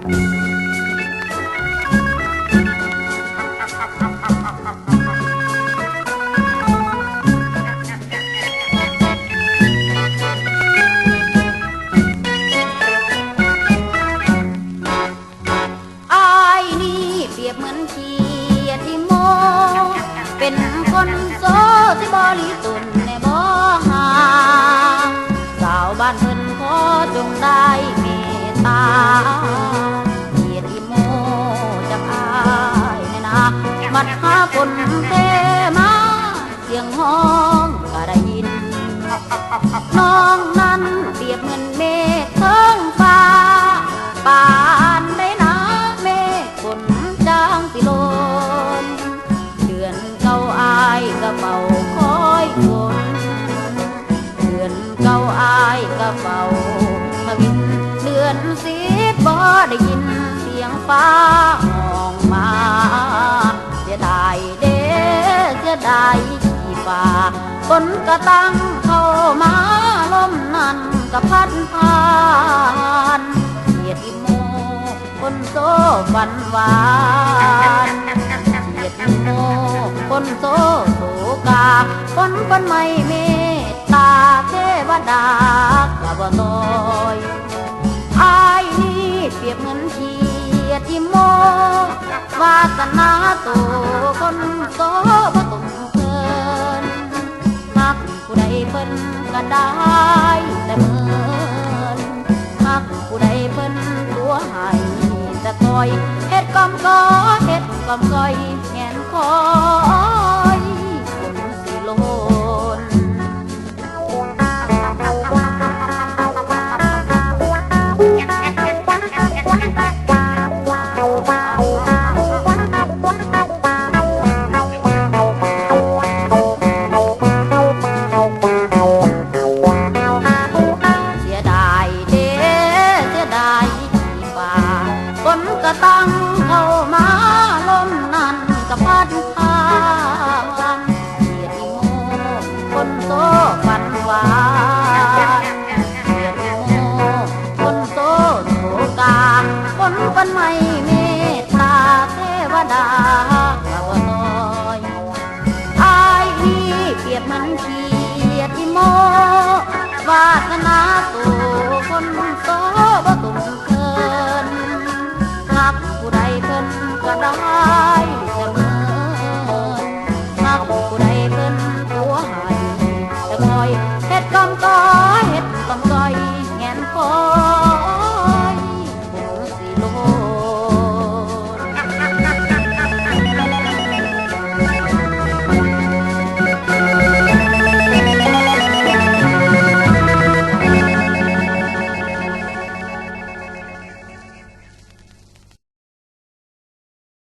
อายนี่เปรียบเหมือนเขียดที่โม เป็นคนโซที่บริสุทธิ์ บัดหาฝนเทมา เสียงห้องก็ได้ยิน น้องนั้นเปรียบเหมือนเมฆเทิงฟ้าป่านได้นะเมฆฝนจางสิลมเดือนเก่าอายกระเป๋าคอยฝนเดือนเก่าอายกระเป๋าทวินเดือนสีบ่ได้ยินเสียงฟ้าห้องมา ฝนกระตั้งเข้ามาลมนั้นก็พัดผ่านเกียดอิโมคนโซฝันหวานเกียดอิโมคนโซโสกาคนคนไม่เมตตาเทวดา เพิ่นก็ได้แต่เมินหักผู้ใดเพิ่นตัวให้แต่คอยเฮ็ดกอมก็เฮ็ดกอมก้อยแงนคอ ก็ตั้งเข้ามาลมนั้นก็พัดผ่านเสียอีโมคนโซฝันหวานเสียอีโมคนโซโศกาคนคนไม่เมตตาเทวดาบ่น้อยอายนี่เปรียบมันเขียดที่โมวาสนาตัวคนโต ก็ได้แต่เมินหักผู้ใดเพิ่นตัวให้แต่คอยเฮ็ดกำก้อยเฮ็ดกำก้อยแงนคอยผู้สิโล